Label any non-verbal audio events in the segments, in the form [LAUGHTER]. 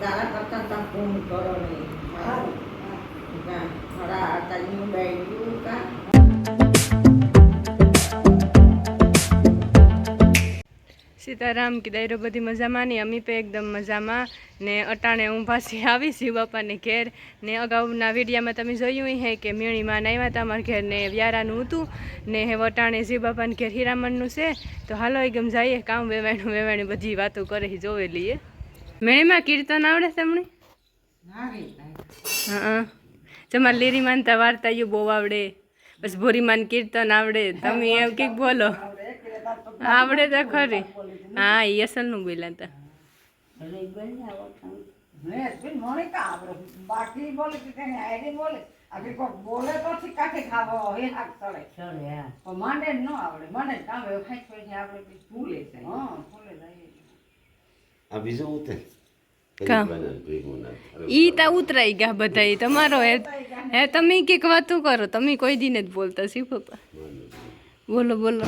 તારા કરતા તા ફોન કરો નહીં. મારા તને બેઠું કા? સીતારામ કીધાયરો બધી મજામાં ને? અમી પે એકદમ મજામાં ને અટાણે હું પાછી આવી શિવ બાપાને ઘેર ને અગાઉના વિડીયામાં તમે જોયું હે કે મીણીમાં આવ્યા હતા અમારા ઘેર ને વ્યારાનું હતું ને હવે અટાણે શિવ બાપાને ઘેર હીરામણનું છે તો હાલો એકદમ જઈએ કામ વેવાણું વેવાણું બધી વાતો કરે છે મીણીમાં કીર્તન આવડે તમને? હા તમારે લીરી માનતા વાર્તા યુ બહુ આવડે. બસ ભોરીમાન કીર્તન આવડે. તમે એમ કંઈક બોલો. આવડે તો ખરી. હા એ અસલનું બોલ્યા હતા મને કા આવડે. બાકી બોલે કે કઈ આયડી બોલે. આજે કોઈ બોલે તો થી કાકે ખાવો એ હાથ ચડે. ચડે પણ મને ન આવડે. મને કામ એવું ખાઈ આપણે ભૂલે છે હા ભૂલે જાય. આ બીજું ઉતે કાં? ઈ તા ઉતરાઈ ગયા બધા તમારો હે હે તમે કંઈક વાતું કરો તમે કોઈ દિને જ બોલતા શી પપ્પા બોલો બોલો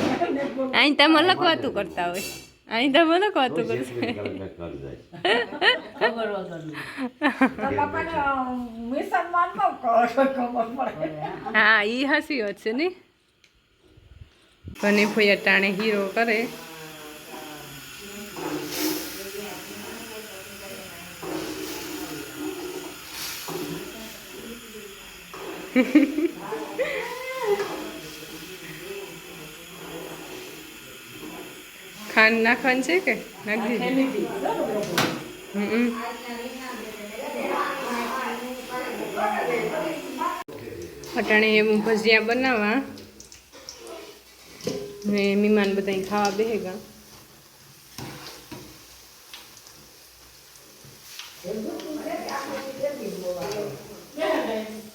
અહીં તમે અલગ વાતું કરતા હોય અહીં તમે અલગ વાતું કરતા હા ઈ હસી વાત છે ને બને ફોયા ટાણે હીરો કરે [LAUGHS] ખાંડ નાખવાની છે કે? નાખી દીધી? અટાણે હું ભજીયા બનાવવા ને મહેમાન બધા ખાવા બેહેગા. એ છોકરી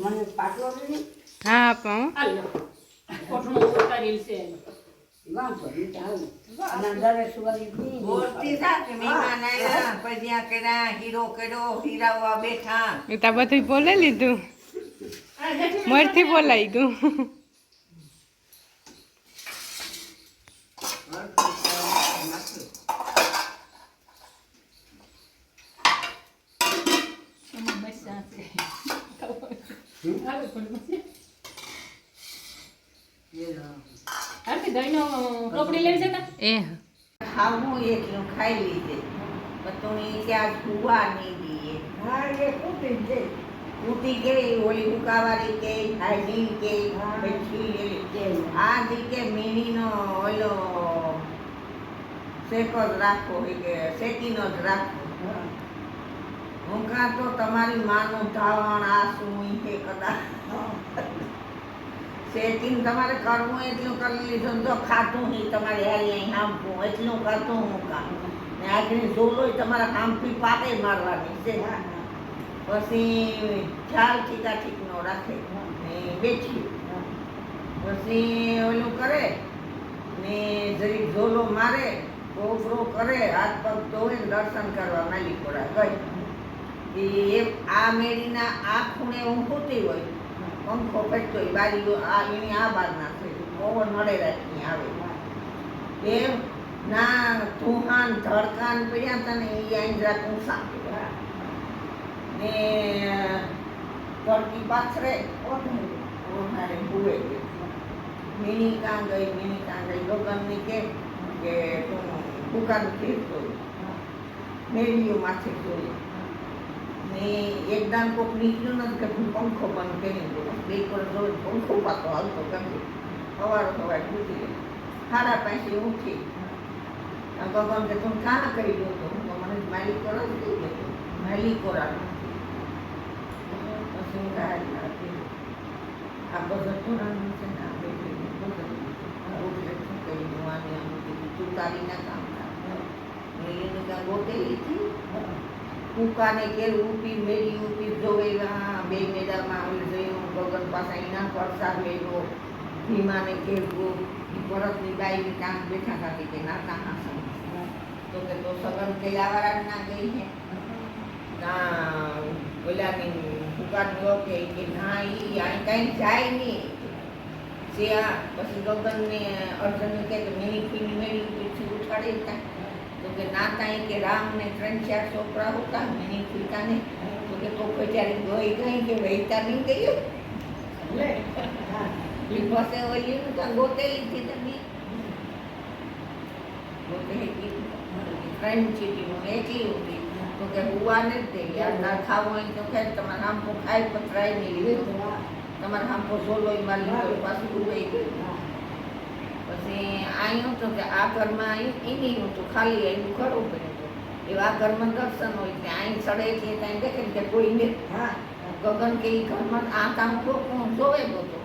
મને પાટલો લઈ હા પણ વાંધો નહીં ચાલે અને દરેક સુવારી બી બોલતી થા કે મહેમાન આવ્યા પૈયા કર્યા હીરો કર્યો હીરાવા બેઠા. એ તો બધું બોલે લીધું. મરથી બોલાઈ ગયું. એ. ખાવું એટલું ખાઈ લીધે. પણ ત્યાં સુવા નહીં દઈએ હા એ કૂટી દે તૂટી ગઈ ઓલી ઉકાવાળી કે હાઈની કે. પછી આ દીકે મીણીનો ઓલો શેકો જ રાખો હોય કે શેકીનો જ રાખો હું કાં તો તમારી માનું ધાવણ આ શું કે કદાચ. શેકીને તમારે કરવું એટલું કરી લીધું તો ખાતું નહીં. તમારે હારી અહીં હાંફવું એટલું કરતું હું કામ ને આગળ ઝોલોય તમારા કામથી પાકે મારવાની છે પછી ખ્યાલ ઠીકા ઠીકનો રાખે. ને બેઠી પછી ઓલું કરે. ને જરીક ઝોલો મારે કોપરો કરે હાથ પગ ધોવે દર્શન કરવા માલી પડા ગઈ એ આ મેળીના આ ખૂણે ઊંઘતી હોય પંખો પેટતો હોય બારીઓ આ એની આ બાર નાખે પવન મળે રાખી આવે. એ ના તુહાન ધડકાન પડ્યા હતા ને એ આઈને જરાક ઊંસા ને તડકી પાથરે ઓઢાડે હુએ મીની કાં ગઈ મીની કાં ગઈ લોકોને કે કે તું દુકાન ખેડતો મેળીઓ માથે જોઈ ને એકદમ કોક નીકળ્યું નથી કે હું પંખો બંધ કરી દઉં. બે પર રોજ પંખો પાતો હાલતો કરી સવાર સવાર ઉઠી ગઈ સાડા પાંચે ઉઠી. ભગવાન કે તું કાં કરી દો તો મને માલિકો નથી દઈ ગયો. માલિકો રાખું. પછી આ બધું તોરણ છે ને, આ બેઠી બધું રોટલે શું કરી જોવાની તું કીધું ચૂકારીના કામ મેળીને કાં ગોતેલી હતી. કૂકાને કેર ઉપી મેળી ઉપી જોવે બે મેદામાં આવી ગયો ગગન પાસે એના પરસાદ મેળવો ભીમાને કેરવો ઈ ભરતની બાઈની કામ બેઠા કાઢી કે નાતા હાસન તો કે તો સગન કૈલાવાળા ના ગઈ હે? ઓલાની દુકાન કે કે ના, ઈ અહીં કઈ જાય નહીં જ્યાં પછી ગગનને અર્જુનને કહે કે મેની ફીની મેળી પીઠી ઉઠાડી તો. કે ના તાઈ કે રામ ને ત્રણ ચાર છોકરા હતા મેની પિતા ને તો કે તો ત્યારે ગઈ ગઈ કે વહેતા નહીં ગયું. લે. હા. એ પાસે ઓલી નું તો ગોતેલી હતી તમે. ગોતેલી ત્રણ ચીટીનું એકલી હતી તો કે હુવા નથી તે આ ના ખાવું હોય તો કે તમારે હાંપો ખાઈ નહીં. લીધું તમારે હાંપો ઝોલોય મારી પાછું ગયું પછી આવ્યું કે આ ઘરમાં આવ્યું એની હતું ખાલી એનું ખરું પડ્યું એવા ઘરમાં દર્શન હોય કે અહીં સડે છે ત્યાં દેખે કે કોઈને હા ગગન કે એ ઘરમાં આ કામ હું જોવે બધો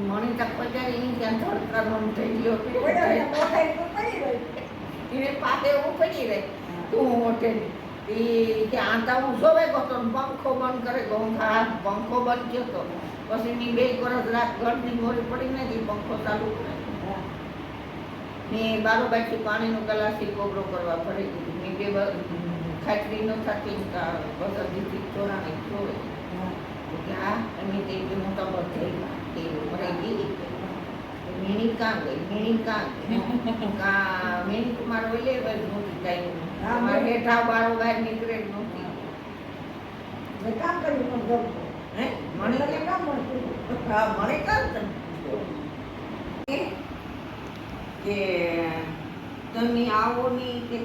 મણી તક પચારી એની ત્યાં ધડકવાનું થઈ ગયો એને પાસે હું પડી રહે. તું મોટે એ કે આતા હું જોવે ગયો પંખો બંધ કરે ગોંખા પંખો બંધ થયો તો. પછી ની બે વરસ રાત ઘરની મોરી પડી નથી પંખો ચાલુ કરે. હા બારો બાજુ પાણીનો ગલાસી કોબરો કરવા પડે મેં બે ખાતરી ન થતી બધા દીધી ચોરાણી જોવે હા તો કે આ તે મોટા બધે એ મરાઈ ગઈ. મેણી કાં ગઈ મેણી કાં કા મેણી તમારે ઓલે બાજુ નહોતી કાંઈ. તમારે હેઠા બારોબાર નીકળે નહોતી. મેં કામ કર્યું પણ ગમતું. હે? મને કામ મળતું. હા મને કે તમે આવો નહીં કે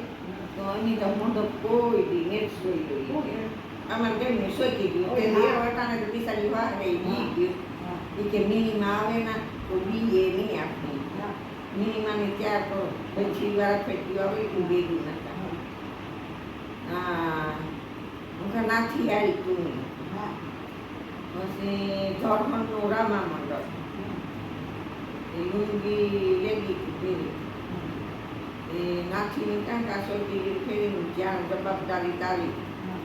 એની તો મોઢો કોઈ દી નેટ સોઈ ગઈ અમારે કેમ ને સોઈ ગયું? તે બે વટાને તો બિચારી વાર રહી એ કે મિનિમા આવે ના તો બી એ નહીં આપણી હા. મિનીમાં ત્યાં તો પછી વાર ફેંકી આવે એટલું ભેગું નતા હા. હું. કે નાથી આવી તું. હા. પછી ઝોરખંડનું રામા મંડળ એ લુંગી લેગી પહેરી એ નાખીને ત્યાં સોટી ફેરીને જ્યાં જવાબદારી તારી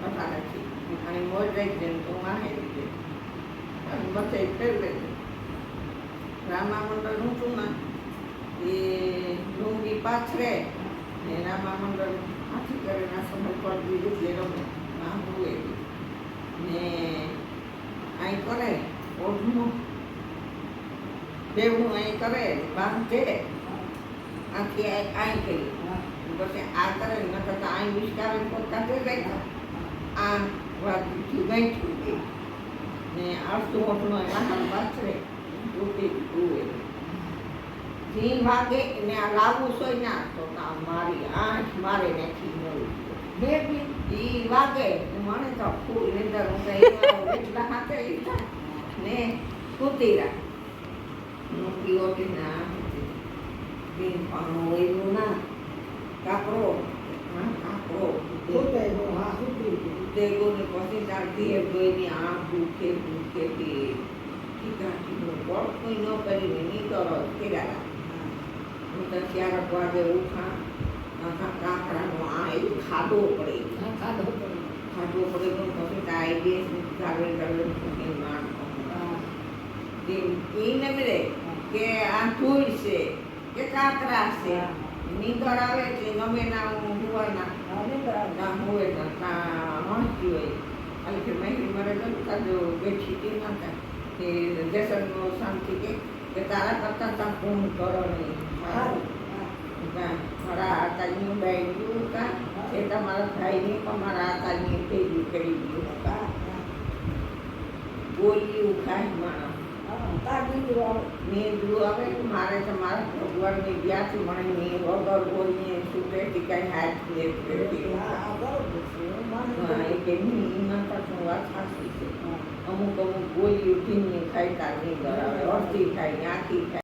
પતા નાખી અને મોજ રહી તો માહે રીતે બસે ફેરવે રામા મંડળ ના. એ લુંગી પાથરે ને રામા મંડળ હાથી કરીને સમય પર દીધું જે રમે. હોય ને અહીં કરે, ઓઢનું બેવું અહીં કરે, બાંધે આથી અહીં કરી. પછી આ કરે ને કરતા અહીં વિસ્તારે પોતા થઈ જાય આ વાત ગઈ ને અડધું ઓઢનું વાહન પાછરે રૂપી ટૂવે ધી વાગે ને આ લાવું સોય ના તો આ મારી આંખ મારે નાખી બે બી ઈ વાગે મને તો ફૂલ નિંદર હું એટલા હાથે ને કૂતી રાખ મૂકી કે ના બિન પાણો એવું ના કાપરો હા કાપરો સુતે ગયો હા સુતી ગયો તે ગોને પછી ચાલતી એ ગોઈની આંખ દુખે દુખે કોટ કોઈ ન કરીને નહીં કરો કેરા હું તો ચાર વાગે ઉઠા આખા કાકરાનો આ એવું ખાડો પડે ખાધો પડી ખાધો પડે તો પછી ડાયબિટીસ ફૂટી માર હા એ ન કે આ ધૂળ છે કે કાકરા છે. નીંદર આવે એટલે ગમે ના હું હોય ના ના હોય ના મળતી હોય. અને કે મહેરી મારે તો કાજો બેઠી તે નતા કે જસનનો શાંતિ કે કે તારા કરતા તા ફોન કરો નહીં મારા આતાની બેંગ્યું કા એ તમારા ભાઈને પણ મારા આતાની પેલી કરી દીધું. બોલ્યું કાંઈ માણસ. મેં જોયું હવે મારે તમારા ભગવાનની વ્યાથી મને મેં વગર બોલીને સુટેથી કાંઈ હાથ લે. એ કે નહીં એમાં વાત સાચી છે અમુક અમુક બોલી ઉઠીને ખાઈ કાઢી કરાવે અડધી ખાય આખી ખાય